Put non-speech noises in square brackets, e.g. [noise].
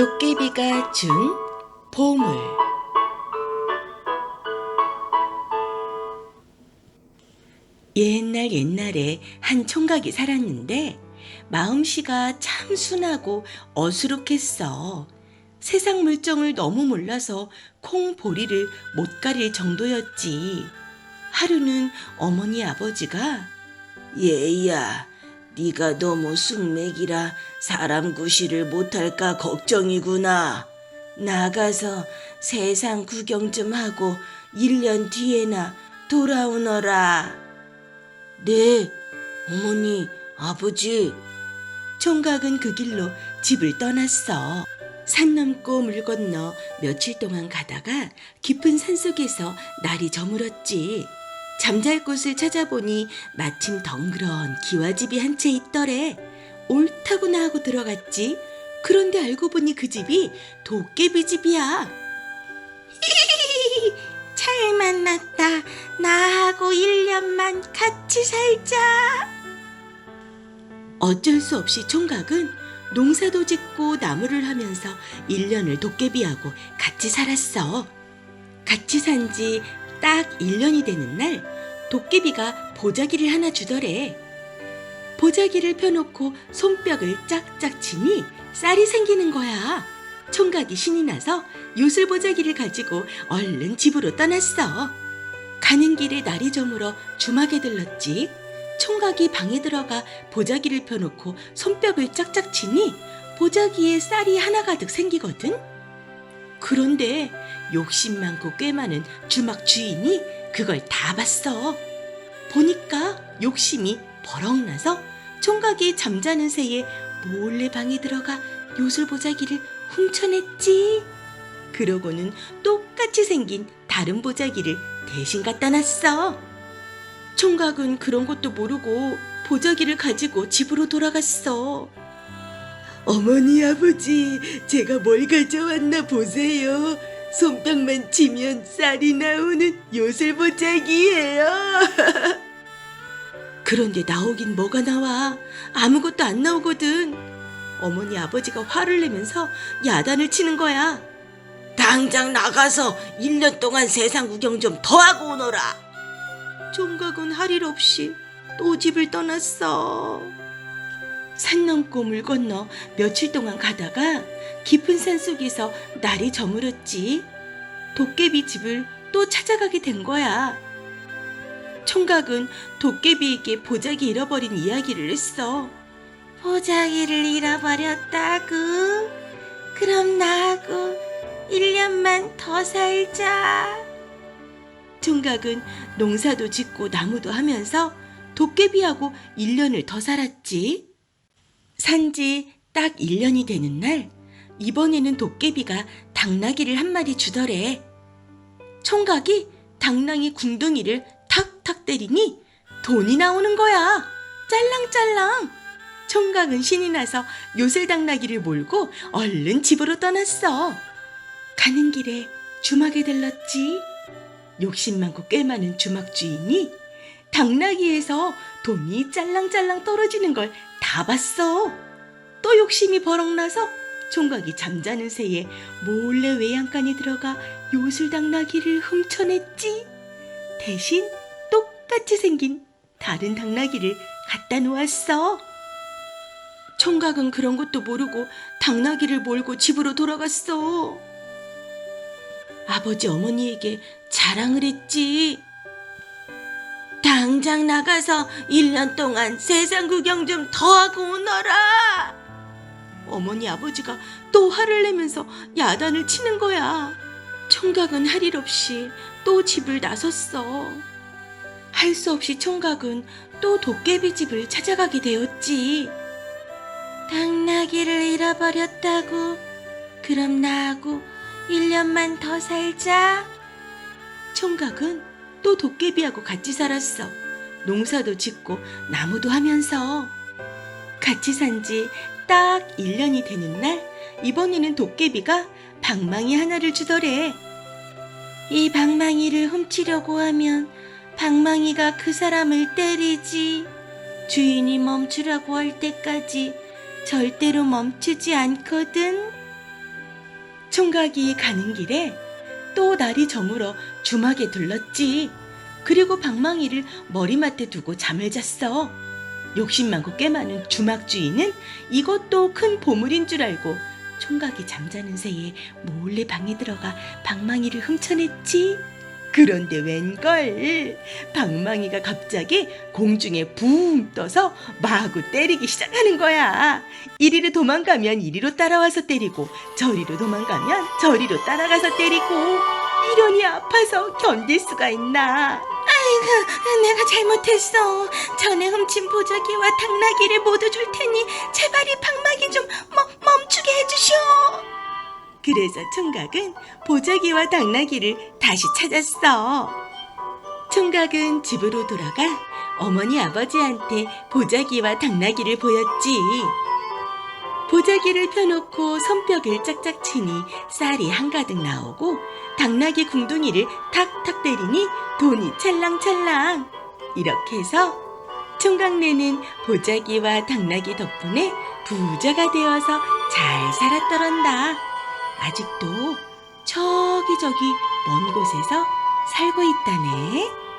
도깨비가 준 보물 옛날 옛날에 한 총각이 살았는데 마음씨가 참 순하고 어수룩했어. 세상 물정을 너무 몰라서 콩보리를 못 가릴 정도였지. 하루는 어머니 아버지가 얘야, 네가 너무 숙맥이라 사람 구실을 못할까 걱정이구나. 나가서 세상 구경 좀 하고 1년 뒤에나 돌아오너라. 네, 어머니, 아버지. 총각은 그 길로 집을 떠났어. 산 넘고 물 건너 며칠 동안 가다가 깊은 산 속에서 날이 저물었지. 잠잘 곳을 찾아보니 마침 덩그런 기와집이 한 채 있더래. 옳다구나 하고 들어갔지. 그런데 알고 보니 그 집이 도깨비 집이야. [laughs] 잘 만났다. 나하고 1년만 같이 살자. 어쩔 수 없이 총각은 농사도 짓고 나무를 하면서 1년을 도깨비하고 같이 살았어. 같이 산 지 딱 1년이 되는 날 도깨비가 보자기를 하나 주더래. 보자기를 펴놓고 손뼉을 짝짝 치니 쌀이 생기는 거야. 총각이 신이 나서 요술 보자기를 가지고 얼른 집으로 떠났어. 가는 길에 날이 저물어 주막에 들렀지. 총각이 방에 들어가 보자기를 펴놓고 손뼉을 짝짝 치니 보자기에 쌀이 하나 가득 생기거든. 그런데 욕심 많고 꽤 많은 주막 주인이 그걸 다 봤어. 보니까 욕심이 버럭 나서 총각이 잠자는 새에 몰래 방에 들어가 요술 보자기를 훔쳐냈지. 그러고는 똑같이 생긴 다른 보자기를 대신 갖다 놨어. 총각은 그런 것도 모르고 보자기를 가지고 집으로 돌아갔어. 어머니 아버지, 제가 뭘 가져왔나 보세요. 손뼉만 치면 쌀이 나오는 요술 보자기예요. [laughs] 그런데 나오긴 뭐가 나와? 아무것도 안 나오거든. 어머니 아버지가 화를 내면서 야단을 치는 거야. 당장 나가서 1년 동안 세상 구경 좀 더 하고 오너라. 총각은 할 일 없이 또 집을 떠났어. 산 넘고 물 건너 며칠 동안 가다가 깊은 산 속에서 날이 저물었지. 도깨비 집을 또 찾아가게 된 거야. 총각은 도깨비에게 보자기 잃어버린 이야기를 했어. 보자기를 잃어버렸다고? 그럼 나하고 1년만 더 살자. 총각은 농사도 짓고 나무도 하면서 도깨비하고 1년을 더 살았지. 산지 딱 1년이 되는 날, 이번에는 도깨비가 당나귀를 한 마리 주더래. 총각이 당나귀 궁둥이를 탁탁 때리니 돈이 나오는 거야. 짤랑짤랑. 총각은 신이 나서 요술 당나귀를 몰고 얼른 집으로 떠났어. 가는 길에 주막에 들렀지. 욕심 많고 꽤 많은 주막 주인이 당나귀에서 돈이 짤랑짤랑 떨어지는 걸 다 봤어. 또 욕심이 버럭 나서 총각이 잠자는 새에 몰래 외양간에 들어가 요술당 나귀를 훔쳐냈지. 대신 똑같이 생긴 다른 당나귀를 갖다 놓았어. 총각은 그런 것도 모르고 당나귀를 몰고 집으로 돌아갔어. 아버지 어머니에게 자랑을 했지. 당장 나가서 1년 동안 세상 구경 좀 더 하고 오너라. 어머니 아버지가 또 화를 내면서 야단을 치는 거야. 총각은 할 일 없이 또 집을 나섰어. 할 수 없이 총각은 또 도깨비 집을 찾아가게 되었지. 당나귀를 잃어버렸다고. 그럼 나하고 1년만 더 살자. 총각은 또 도깨비하고 같이 살았어. 농사도 짓고 나무도 하면서. 같이 산 지 딱 1년이 되는 날, 이번에는 도깨비가 방망이 하나를 주더래. 이 방망이를 훔치려고 하면 방망이가 그 사람을 때리지. 주인이 멈추라고 할 때까지 절대로 멈추지 않거든. 총각이 가는 길에 또 날이 저물어 주막에 들렀지. 그리고 방망이를 머리맡에 두고 잠을 잤어. 욕심 많고 꽤 많은 주막 주인은 이것도 큰 보물인 줄 알고 총각이 잠자는 새에 몰래 방에 들어가 방망이를 훔쳐냈지. 그런데 웬걸 방망이가 갑자기 공중에 붕 떠서 마구 때리기 시작하는 거야. 이리로 도망가면 이리로 따라와서 때리고 저리로 도망가면 저리로 따라가서 때리고 이런이 아파서 견딜 수가 있나. 아이고 내가 잘못했어. 전에 훔친 보자기와 당나귀를 모두 줄 테니 제발 이 방망이 좀 멈, 멈추게 해주시오. 그래서 총각은 보자기와 당나귀를 다시 찾았어. 총각은 집으로 돌아가 어머니 아버지한테 보자기와 당나귀를 보였지. 보자기를 펴놓고 손뼉을 짝짝 치니 쌀이 한가득 나오고 당나귀 궁둥이를 탁탁 때리니 돈이 찰랑찰랑. 이렇게 해서 총각네는 보자기와 당나귀 덕분에 부자가 되어서 잘 살았더란다. 아직도 저기 저기 먼 곳에서 살고 있다네.